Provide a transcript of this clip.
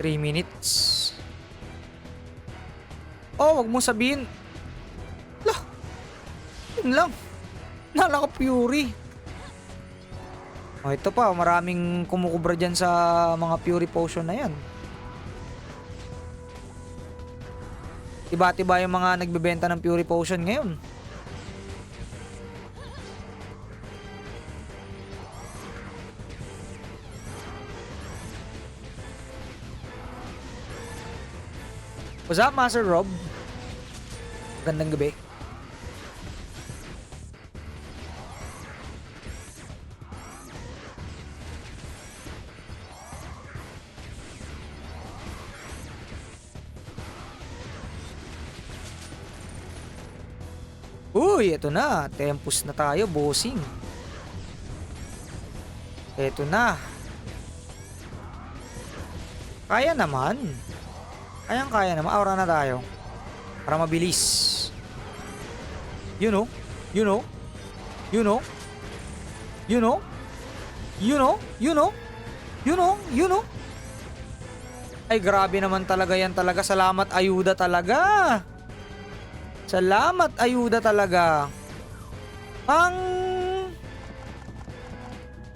3 minutes. Oh, wag mo sabihin. Lah. Yun lang. Nala ko Fury. Oh, ito pa, maraming kumukubra dyan sa mga Fury Potion na yan. Tiba-tiba yung mga nagbebenta ng Fury Potion ngayon. What's up, Master Rob? Magandang gabi. Uy, eto na. Tempus na tayo, bossing. Eto na. Kaya naman. Kayang kaya naman. Aura na tayo. Para mabilis. You know? You know? You know? You know? You know? You know? You know? You know? Ay grabe naman talaga yan talaga. Salamat ayuda talaga. Salamat ayuda talaga. Ang